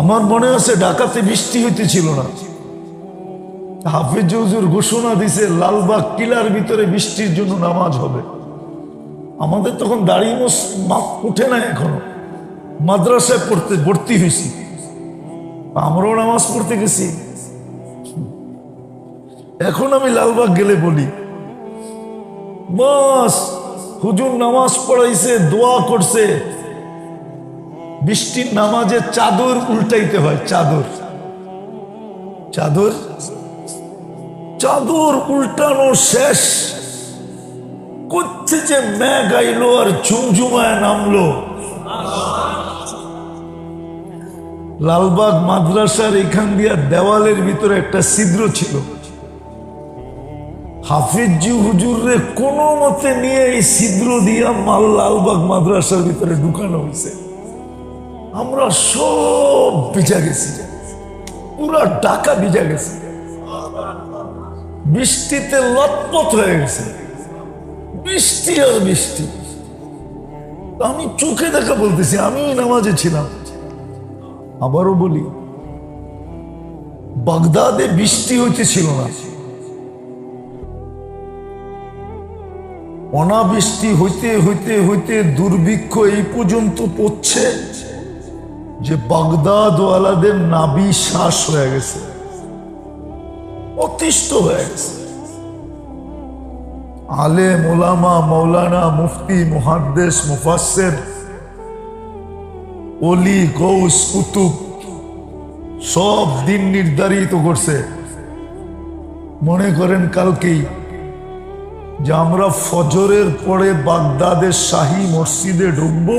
আমার মনে আছে ঢাকাতে বৃষ্টি হইতেছিল না। হাফিজ হুজুর ঘোষণা দিছে, লালবাগ কিলার ভিতরে বৃষ্টির জন্য নামাজ হবে। আমাদের তখন দাঁড়িয়ে মাপ উঠে না এখনও। মাদ্রাসায় পড়তে ভর্তি হয়েছি আমরাও নামাজ পড়তে গেছি। এখন আমি লালবাগ গেলে বলি বাস হুজুর নামাজ পড়াইছে, দোয়া করছে বৃষ্টির নামাজে চাদর উল্টাইতে হয়, চাদর। চাদর? চাদর উল্টানো শেষ। করছে যে ম্যাগ আইলো আর ঝুমঝুমায় নামলো। লালবাগ মাদ্রাসার এখান দিয়া দেওয়ালের ভিতরে একটা ছিদ্র ছিল। হাফিজি হুজুরে কোনো মতে নিয়ে এই ছিদ্র দিয়া মাল লালবাগ মাদ্রাসার ভিতরে ঢুকানো হয়েছে আমরা সব ভিজা গেছি। পুরা ডাকা ভিজা গেছে। বৃষ্টিতে লটপট হয়ে গেছে। বৃষ্টি আর বৃষ্টি। আমি চোখে দেখা বলতেছি, আমি নামাজে ছিলাম। আবারও বলি, বাগদাদে বৃষ্টি হইতেছিল না। অনাবৃষ্টি হইতে হইতে হইতে দুর্ভিক্ষ এই পর্যন্ত পড়ছে। যে বাগদাদ ওয়ালাদের নাবি শ্বাস হয়ে গেছে, অতিষ্ঠ হয়ে গেছে। আলে মোলামা মৌলানা মুফতি মুহাদ্দেশ মুফাসের অলি গৌস, কুতুব সব দিন নির্ধারিত করছে। মনে করেন কালকেই যে আমরা ফজরের পরে বাগদাদের শাহী মসজিদে ঢুকবো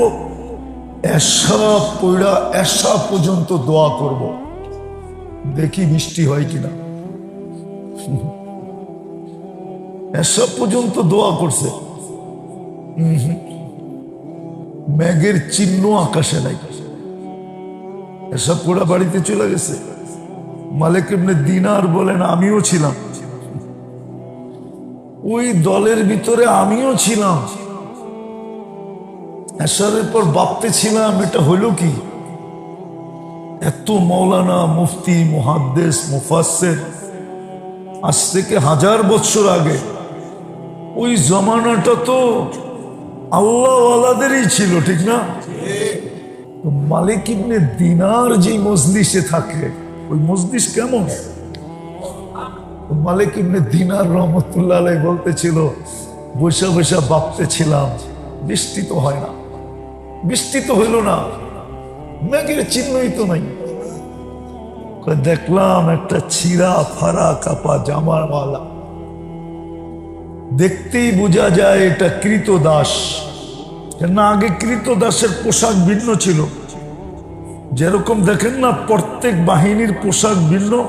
এসা পর্যন্ত দোয়া করব। দেখি বৃষ্টি হয় কিনা। এসা পর্যন্ত দোয়া করছে। মেঘের চিহ্ন আকাশে নাই। এসব পোড়া বাড়িতে চলে গেছে। মালিক দিনার বলেন, আমিও ছিলাম। ওই দলের ভিতরে আমিও ছিলাম। এসরের পর ভাবতে ছিলাম, এটা হলো কি? এত মৌলানা মুফতি, মুহাদ্দেস মুফাসের আজ থেকে হাজার বছর আগে। ওই জমানাটা তো আল্লাহওয়ালাদেরই ছিল, ঠিক না? মালিক ইবনে দিনার যে মজলিসে থাকে, ওই মজলিস কেমন? মালিক ইবনে দিনার রহমতুল্লাহ বলতেছিল, বৈশা বৈশা ভাবতে ছিলাম বৃষ্টি তো হয় না। বৃষ্টি তো হইল না। মেঘের চিহ্নই তো নাই। দেখলাম একটা ছিঁড়া, ফাড়া, কাপা জামার মালা। দেখতেই বোঝা যায় এটা কৃত দাস কেননা আগে কৃত দাসের পোশাক ভিন্ন ছিল। যেরকম দেখেন না, প্রত্যেক বাহিনীর পোশাক ভিন্ন,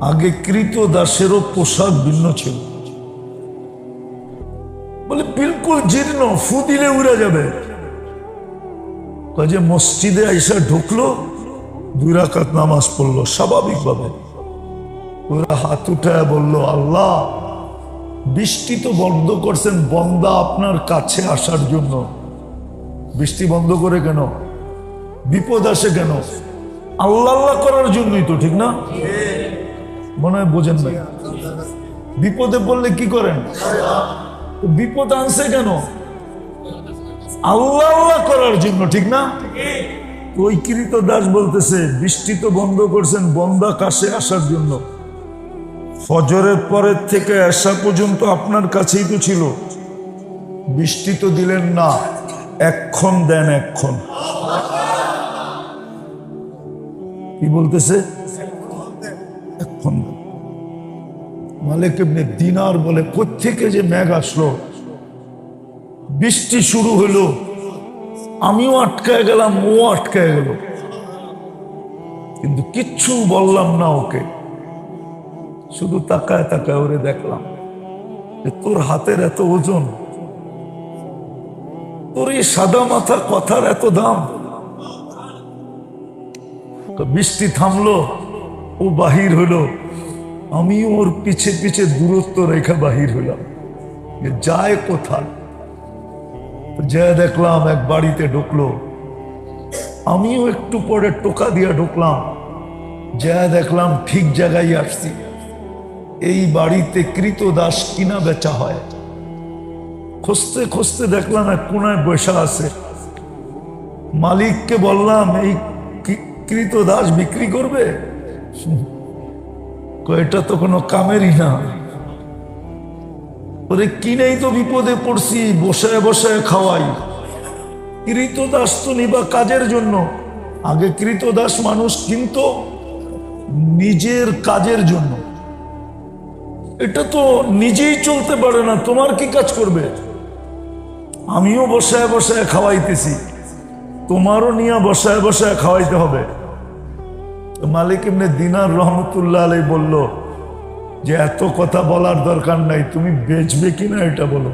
আগে কৃত দাসেরও পোশাক ভিন্ন ছিল। বলে, বিলকুল জীর্ণ, ফু দিলে উড়ে যাবে। যে, মসজিদে আইসা ঢুকলো, দুই রাকাত নামাজ পড়ল, স্বাভাবিকভাবে। ওরা হাত উঠায় বলল, আল্লাহ, বৃষ্টি তো বন্ধ করছেন বন্দা আপনার কাছে আসার জন্য। বৃষ্টি বন্ধ করে কেন? বিপদ আসে কেন? আল্লাহ আল্লাহ করার জন্যই তো, ঠিক না? মনে হয় বোঝেন না বিপদে পড়লে কি করেন? বিপদ আনছে কেন? আল্লাহ করার জন্য, ঠিক না? তো ওই কৃত দাস বলতেছে, বৃষ্টি তো বন্ধ করছেন বন্দা কাছে আসার জন্য। ফজরের পরের থেকে আসা পর্যন্ত আপনার কাছেই তো ছিল। বৃষ্টি তো দিলেন না, এক্ষণ দেন এক্ষণ। কি বলতেছে? এক্ষণ দেন। মালিক এমনি দিনার বলে কোথেকে যে মেঘ আসলো? বৃষ্টি শুরু হলো। আমিও আটকায় গেলাম, ও আটকায় গেল। কিন্তু কিচ্ছু বললাম না ওকে। শুধু তাকায় তাকায় ওরে দেখলাম যে, তোর হাতের এত ওজন? তোর এই সাদা মাথা কথার এত দাম? বৃষ্টি থামলো, ও বাহির হলো। আমি ওর পিছে পিছে দূরত্ব রেখা বাহির হইলাম যায় কোথায়? যা দেখলাম এক বাড়িতে ঢুকলো। আমিও একটু পরে টোকা দিয়া ঢুকলাম। যা দেখলাম ঠিক জায়গায় আসছি। এই বাড়িতে কৃত দাস কিনা বেচা হয়। খুঁজতে খুঁজতে দেখলাম এক কোনায় বসা আছে। মালিককে বললাম, এই কৃত দাস বিক্রি করবে? এটা তো কোনো কামেরই না। ওরে কিনেই তো বিপদে পড়ছি, বসায় বসায় খাওয়াই। কৃতদাস তো নিবা কাজের জন্য। আগে কৃতদাস মানুষ কিন্তু নিজের কাজের জন্য। এটা তো নিজেই চলতে পারে না, তোমার কি কাজ করবে? আমিও বসায় বসায় খাওয়াইতেছি, তোমারও নিয়ে বসায় বসায় খাওয়াইতে হবে। তো মালিক এমনি দিনার রহমতুল্লাহ আলাই বলল, যে এত কথা বলার দরকার নাই, তুমি বেচবে কিনা এটা বলো।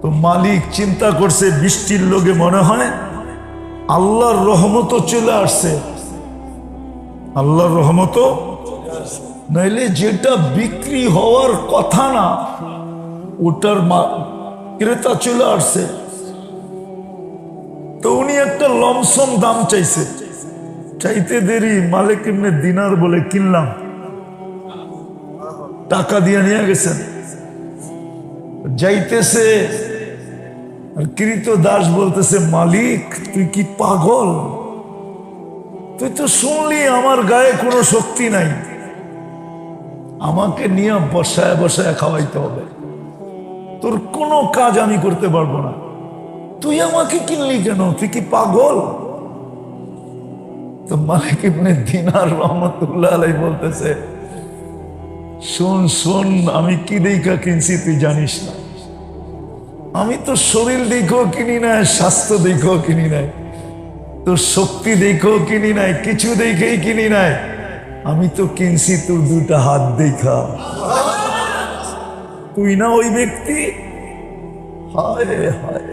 তো মালিক চিন্তা করছে, বৃষ্টির লোকে মনে হয় আল্লাহর রহমতও চলে আসছে। আল্লাহর রহমতও নাইলে যেটা বিক্রি হওয়ার কথা না, ওটার ক্রেতা চলে আসছে। তো উনি একটা লমসম দাম চাইছে। চাইতে দেরি মালিক এমনি দিনার বলে কিনলাম। টাকা দিয়ে নিয়ে গেছেন। যাইতেছে কৃত দাস বলতেছে, মালিক, তুই কি পাগল? তুই তো শুনলি আমার গায়ে কোনো শক্তি নাই। আমাকে নিয়ে বসায় বসায় খাওয়াইতে হবে। তোর কোনো কাজ আমি করতে পারব না। তুই আমাকে কিনলি কেন? তুই কি পাগল? তো মালিক ইবনে দিনার রহমতুল্লাহ আলাই বলতেছে, শোন শোন, আমি কি দেখা কিনছি তুই জানিস না। আমি তো শরীর দেখেও কিনি নাই, স্বাস্থ্য দেখেও কিনি নাই, তোর শক্তি দেখেও কিনি নাই, কিছু দেখেই কিনি নাই। আমি তো কিনছি তোর দুটা হাত দেখা। তুই না ওই ব্যক্তি? হায় হায়।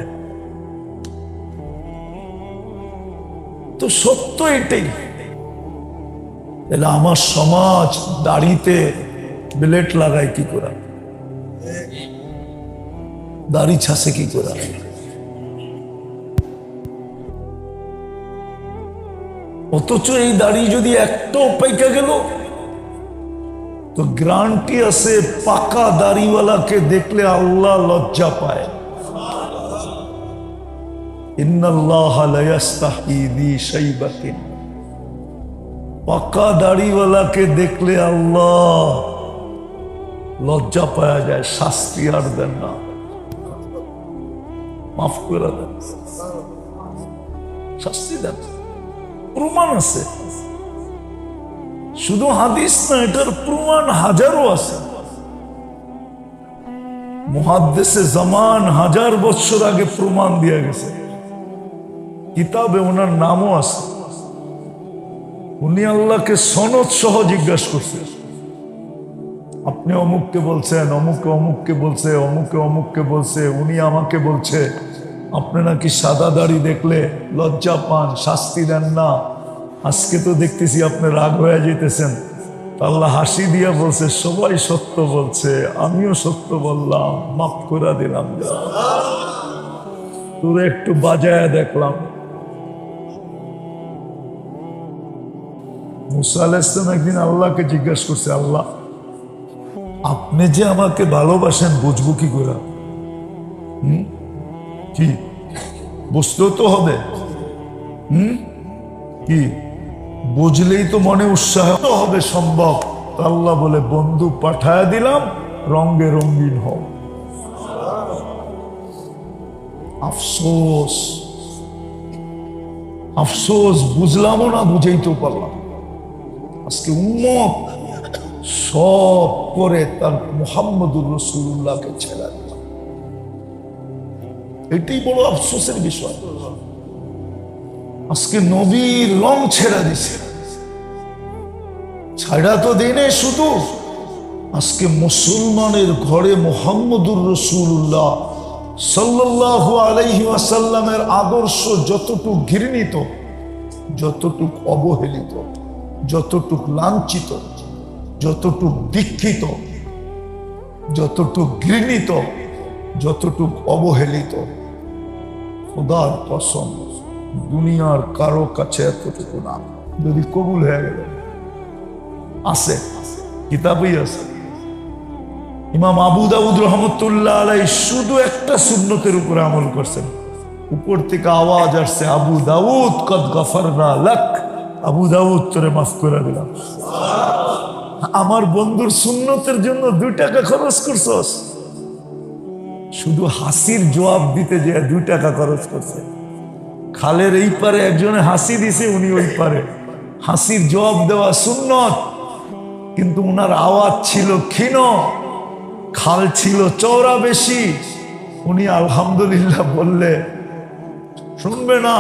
তো সত্য এটাই। তাহলে আমার সমাজ দাড়িতে ব্লেড লাগায় কি করে? দাড়ি ছাসে কি করে? অথচ এই দাড়ি যদি একটাও পাইকা গেল, তো গ্রান্টি আছে পাকা দাড়িওয়ালাকে দেখলে আল্লাহ লজ্জা পায়। পাকা দাড়িওয়ালাকে দেখলে আল্লাহ লজ্জা পাওয়া যায়, শাস্তি আর দেন না। মাফ করে দেন। শাস্তি দেন। প্রমাণ আছে। শুধু হাদিস না, এটার প্রমাণ হাজারো আছে। মহাদ্দেশে জামান হাজার বছর আগে প্রমাণ দিয়ে গেছে। কিতাবে ওনার নামও আছে। উনি আল্লাহকে সনদ সহ জিজ্ঞাসা করছে। আপনি অমুককে বলছেন অমুকে অমুককে বলছে অমুকে অমুককে বলছে, উনি আমাকে বলছে, আপনি নাকি সাদা দাড়ি দেখলে লজ্জা পান, শাস্তি দেন না। আজকে তো দেখতেছি আপনি রাগ হয়ে যেতেছেন। আল্লাহ হাসি দিয়া বলছে, সবাই সত্য বলছে, আমিও সত্য বললাম, মাফ করে দিলাম। তোর একটু বাজায় দেখলাম। মুসা আলাইসলাম একদিন আল্লাহকে জিজ্ঞাসা করছে, আল্লাহ, আপনি যে আমাকে ভালোবাসেন, বুঝব কি করে? কি? বুঝতেও তো হবে। হুম? কি? বুঝলেই তো মনে উৎসাহ হবে, সম্ভব। আল্লাহ বলে বন্ধু পাঠায় দিলাম রঙ্গে রঙ্গিন হও। আফসোস। আফসোস, বুঝলামও না বুঝেই তো পারলাম আজকে উন্মত সব করে তার মোহাম্মদুর রসুল্লাহকে ছেড়া দিলাম এটাই বড় আফসোসের বিষয়। আজকে নবীর রং ছেড়া দিছে। ছাড়া তো দিনে শুধু। আজকে মুসলমানের ঘরে মোহাম্মদুর রসুল্লাহ সাল্লাহ আলাইহি আসাল্লামের আদর্শ যতটুক ঘৃণিত, যতটুক অবহেলিত যতটুক লাঞ্ছিত, যতটুক দীক্ষিত, যতটুক ঘৃণিত, যতটুক অবহেলিত, খোদার কসম, দুনিয়ার কারও কাছে এতটুকু না। যদি কবুল হয়ে গেল। আছে, কিতাবই আছে। ইমাম আবু দাউদ রহমতুল্লাহ আলাই শুধু একটা সুন্নতের উপরে আমল করছেন। উপর থেকে আওয়াজ আসছে, আবু দাউদ, কদ গফর না লাক আবু দাউদ তোরে মাফ করে দিলাম। আমার বন্ধুর সুন্নতের জন্য দুই টাকা খরচ করছস। শুধু হাসির জবাব দিতে যে দুই টাকা খরচ করছে। খালের এই পারে একজনে হাসি দিছে, উনি ওই পারে। হাসির জবাব দেওয়া সুন্নত, কিন্তু উনার আওয়াজ ছিল ক্ষীণ, খাল ছিল চওড়া বেশি। উনি আলহামদুলিল্লাহ বললে, শুনবে না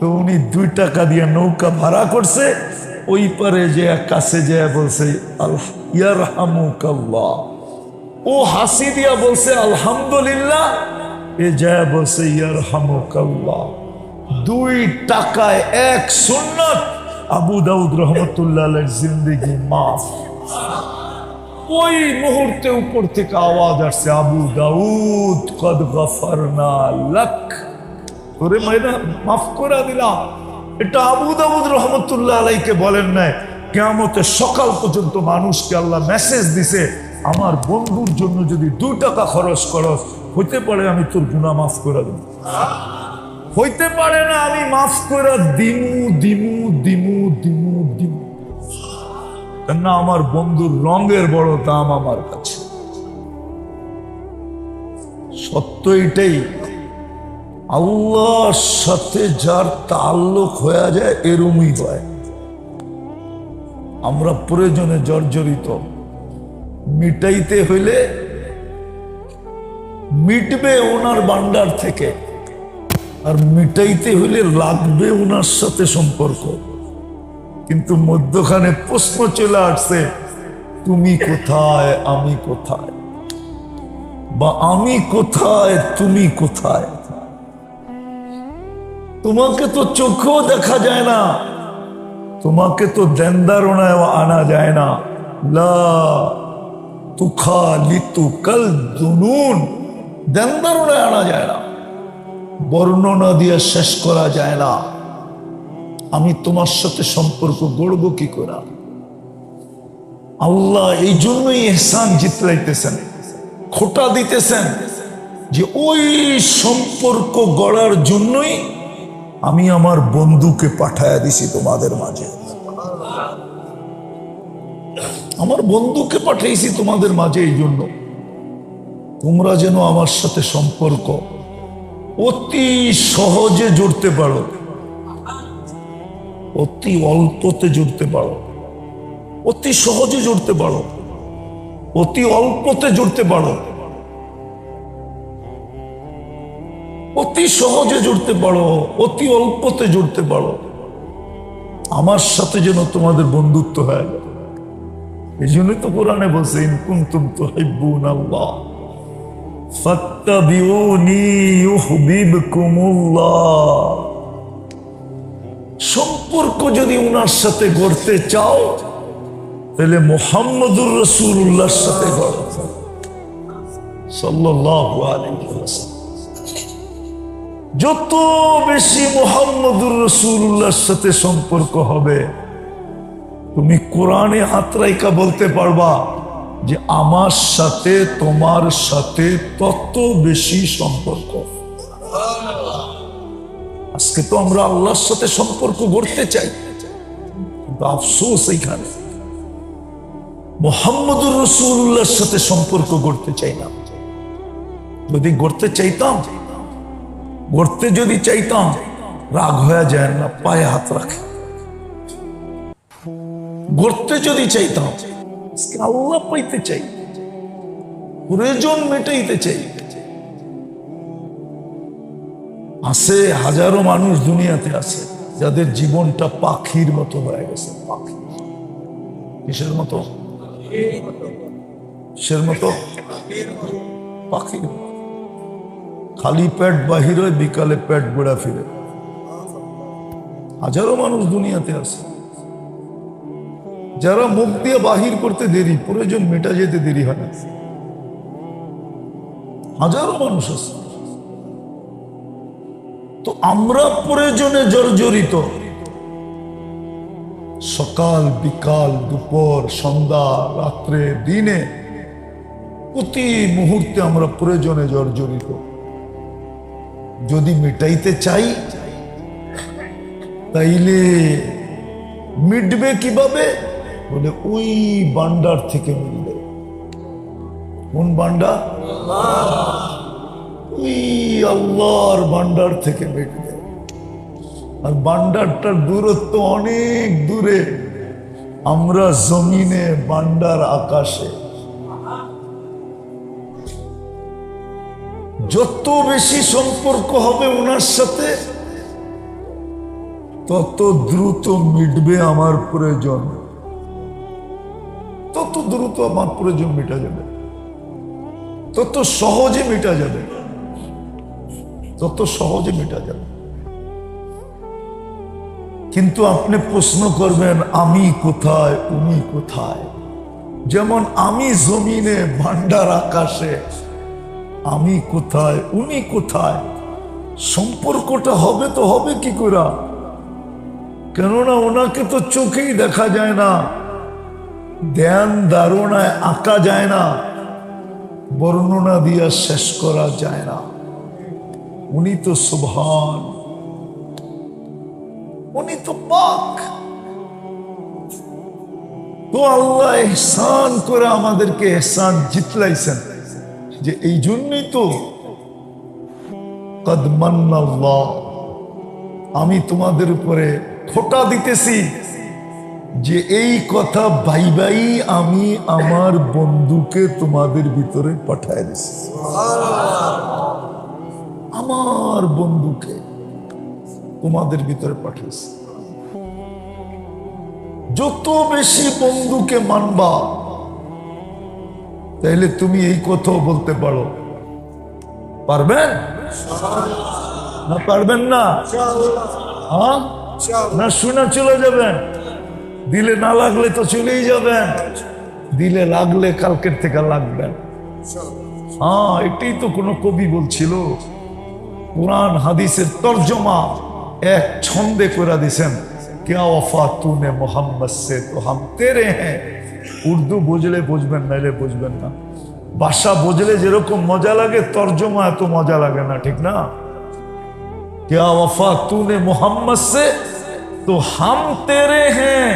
তো উনি দুই টাকা দিয়ে নৌকা ভাড়া করছে, ওই পারে যে কাছে যে বলছে, আল্লাহ ইয়ার হামুকাল্লাহ ও হাসি দিয়া বলছে, আলহামদুলিল্লাহ। এ যায় বলছে ইয়ার হামুকাল্লাহ দুই টাকায় এক সুন্নত। আবু দাউদ রহমতুল্লাহ জিন্দগি, মাফ। ওই মুহূর্তে উপর থেকে আওয়াজ আসছে, আবু দাউদ, কদ গফরনা লাক তোরে মাইনা মাফ করে দিলাম। এটা আবু দাউদ রহমতুল্লাহ আলাইকে বলেন নাই কেমতের সকাল পর্যন্ত মানুষকে আল্লাহ মেসেজ দিছে, আমার বন্ধুর জন্য যদি দু টাকা খরচ করস হইতে পারে আমি তোর গুণা মাফ করে দেব। হইতে পারে না, আমি মাফ করে দিমু দিমু দিমু দিমু দিমু। কেননা আমার বন্ধুর রঙের বড় দাম আমার কাছে। সত্য এটাই আল্লাহর সাথে যার তাল্লুক হয়ে যায়, এরমই হয়। আমরা প্রয়োজনে জর্জরিত। মিটাইতে হইলে মিটবে ওনার ভান্ডার থেকে, আর মিটাইতে হইলে লাগবে ওনার সাথে সম্পর্ক। কিন্তু মধ্যখানে প্রশ্ন চলে আসছে, তুমি কোথায়? আমি কোথায়? বা, আমি কোথায়? তুমি কোথায়? তোমাকে তো চোখেও দেখা যায় না। তোমাকে তো দেনদারণায় আনা যায় না। কাল দুনুন দেনদারণায় আনা যায় না। বর্ণনা দিয়ে শেষ করা যায় না। আমি তোমার সাথে সম্পর্ক গড়ব কি করা? আল্লাহ এই জন্যই এহসান জিতলাইতেছেন, খোটা দিতেছেন যে ওই সম্পর্ক গড়ার জন্যই আমি আমার বন্ধুকে পাঠায়া দিছি তোমাদের মাঝে। আমার বন্ধুকে পাঠাইছি তোমাদের মাঝে এই জন্য। তোমরা যেন আমার সাথে সম্পর্ক অতি সহজে জুড়তে পারো। অতি অল্পতে জুড়তে পারো। অতি সহজে জুড়তে পারো। অতি অল্পতে জুড়তে পারো। অতি সহজে জুড়তে পারো, অতি অল্পতে জুড়তে পারো। আমার সাথে যেন তোমাদের বন্ধুত্ব হয়। এই জন্যই তো কোরআনে বলছে ইনকুন্তুম তো হিব্বুন আল্লাহ সম্পর্ক যদি উনার সাথে গড়তে চাও, তাহলে মোহাম্মদুর রসুল্লাহর সাথে গড়ো। আলাইহি ওয়াসাল্লাম। যত বেশি মোহাম্মদুর রসুল্লাহর সাথে সম্পর্ক হবে, তুমি কোরআনে হাতরাইকা বলতে পারবা যে আমার সাথে, তোমার সাথে তত বেশি সম্পর্ক। আজকে তো আমরা আল্লাহর সাথে সম্পর্ক গড়তে চাই, কিন্তু আফসোস এইখানে। মোহাম্মদুর রসুল্লাহর সাথে সম্পর্ক গড়তে চাই না যদি গড়তে চাইতাম গড়তে যদি চাইতাম, রাগ হয়ে যায় না, পায়ে হাত রাখে। গড়তে যদি চাইতাম আল্লাহ পাইতে চাই প্রয়োজন মেটাইতে চাই। আছে হাজারো মানুষ দুনিয়াতে আছে, যাদের জীবনটা পাখির মতো হয়ে গেছে, পাখি। কিসের মতো? কিসের মতো? পাখির মতো। খালি পেট বাহির হয় বিকালে পেট গোড়া ফিরে। হাজারো মানুষ দুনিয়াতে আছে। যারা মুখ দিয়ে বাহির করতে দেরি, প্রয়োজন মেটা যেতে দেরি হয় না। হাজারো মানুষ আছে। তো আমরা প্রয়োজনে জর্জরিত। সকাল, বিকাল, দুপুর, সন্ধ্যা, রাত্রে, দিনে প্রতি মুহূর্তে আমরা প্রয়োজনে জর্জরিত। যদি মিটাইতে চাই, তাইলে মিটবে কীভাবে? বলে, ওই বান্ডার থেকে মিলবে কোন বান্ডার ওই আল্লাহর বান্ডার থেকে মিটবে। আর বান্ডারটার দূরত্ব অনেক দূরে। আমরা জমিনে বান্ডার আকাশে যত বেশি সম্পর্ক হবে ওনার সাথে, তত দ্রুত মিটবে আমার প্রয়োজন। তত দ্রুত আমার প্রয়োজন মিটা যাবে। তত সহজে মিটা যাবে। তত সহজে মিটা যাবে। কিন্তু আপনি প্রশ্ন করবেন, আমি কোথায়, উনি কোথায়? যেমন আমি জমিনে ভান্ডার আকাশে আমি কোথায়, উনি কোথায়? সম্পর্কটা হবে তো হবে কি করে? কেননা ওনাকে তো চোখেই দেখা যায় না, ধ্যান ধারণায় আঁকা যায় না, বর্ণনা দিয়া শেষ করা যায় না। উনি তো সুভান উনি তো পাক। তো আল্লাহ এহসান করে আমাদেরকে এহসান জিতলাইছেন। যে এই জন্যই তো আমি তোমাদের উপরে খোটা দিতেছি যে এই কথা ভাই ভাই আমি আমার বন্ধুকে তোমাদের ভিতরে পাঠায় দিছি। আমার বন্ধুকে তোমাদের ভিতরে পাঠিয়েছি। যত বেশি বন্ধুকে মানবা তাইলে তুমি এই কথাও বলতে পারো পারবেন না পারবেন না হ্যাঁ না শুনে চলে যাবেন দিলে না লাগলে তো চলেই যাবেন দিলে লাগলে কালকের থেকে লাগবেন হ্যাঁ এটাই তো কোনো কবি বলছিল কোরআন হাদিসের তর্জমা এক ছন্দে করে দিছেন क्या वफा तूने मोहम्मद से तो हम तेरे हैं উর্দু বুঝলে বুঝবেন নাইলে বুঝবেন না ভাষা বুঝলে যেরকম মজা লাগে তর্জমা এত মজা লাগে না ঠিক না क्या वफा तूने मोहम्मद से তো হাম তেরে হ্যাঁ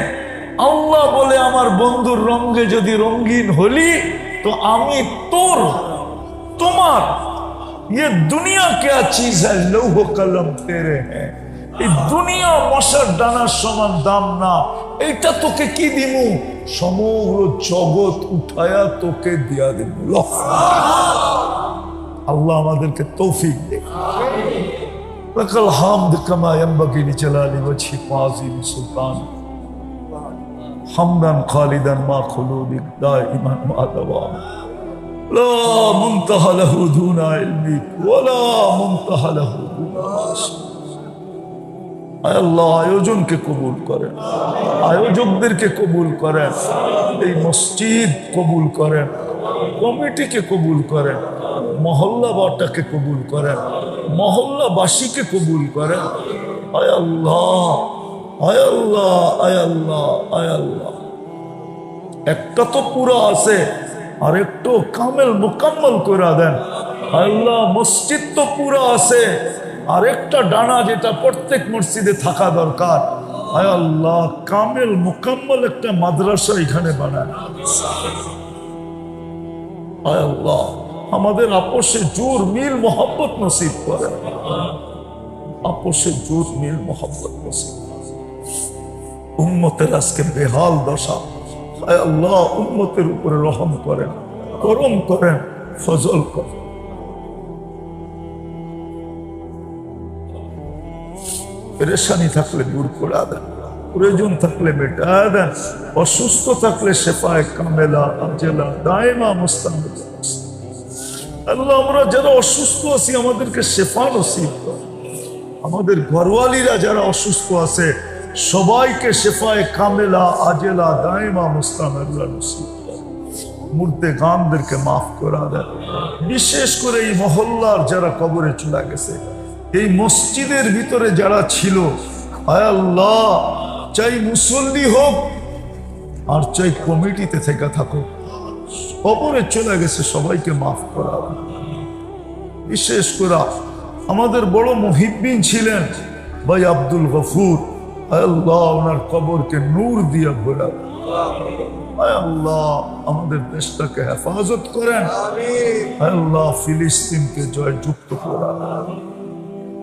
আল্লাহ বলে আমার বন্ধুর রঙ্গে যদি রঙ্গিন হলি তো আমি তোর তোমার ये दुनिया क्या चीज है लौह कलम तेरे हैं এই দুনিয়া মশার ডানার সমান দাম না এইটা তোকে কি দিমু সমগ্র জগৎ উঠায়া তোকে দিয়া দিব লহ। আল্লাহ আমাদেরকে তৌফিক দে لك الحمد كما ينبغي لجلال وجه عظيم سلطان حمدا خالدا ما خلودك دائما ما دوام لا منتهى له دون علمك ولا منتهى له دون عاشق আয় আল্লাহ, আয়োজনকে কবুল করেন। আয়োজকদেরকে কবুল করেন। এই মসজিদ কবুল করেন। কমিটিকে কবুল করেন। মহল্লাবাটাকে কবুল করেন। মহল্লাবাসীকে কবুল করেন। আয় আল্লাহ আয় আল্লাহ আয় আল্লাহ আয় আল্লাহ। একটা তো পুরো আছে আর একটু কামেল মোকাম্মল করে দেন। আল্লাহ, মসজিদ তো পুরো আছে। আর একটা ডানা যেটা প্রত্যেক মসজিদে থাকা দরকার। আয় আল্লাহ, কামেল মোকাম্মল একটা মাদ্রাসা এখানে বানায়। আমাদের আপোষে জোর, মিল মোহাম্মত নসিব করে। আপোষে জোর, মিল মোহাম্মত নসিব উম্মতের আজকে বেহাল দশা। আয় আল্লাহ, উম্মতের উপরে রহম করেন করম করেন, ফজল করেন। পেরেশানি থাকলে দূর করে দেন প্রয়োজন থাকলে মেটা দেন অসুস্থ থাকলে শেফায় কামেলা আজেলা দায়মা, মুস্তামিল। আল্লাহ, আমরা যারা অসুস্থ আছি, আমাদেরকে আমাদের ঘরওয়ালিরা যারা অসুস্থ আছে, সবাইকে শেফায় কামেলা আজেলা দায়মা নসিব কর। মুর্দে গানদেরকে মাফ করা দেন। বিশেষ করে এই মহল্লার যারা কবরে চলে গেছে এই মসজিদের ভিতরে যারা ছিল আল্লাহ, চাই মুসল্লি হোক আর চাই কমিটিতে থেকে থাকো অপরে চলে গেছে, সবাইকে মাফ করা। বিশেষ করে আমাদের বড় মহিবিন ছিলেন ভাই আব্দুল গফুর। আয় আল্লাহ, ওনার কবরকে নূর দিয়ে আয় আল্লাহ, আমাদের দেশটাকে হেফাজত করেন। আল্লাহ, ফিলিস্তিনকে জয়যুক্ত করা।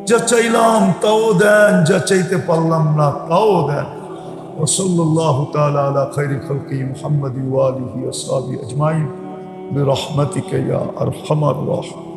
যা চাইলাম তাও দেন যা চাইতে পারলাম না তাও দেন وصلى الله تعالى على خير خلقه محمد وآله وصحبه أجمعين برحمتك يا أرحم الراحمين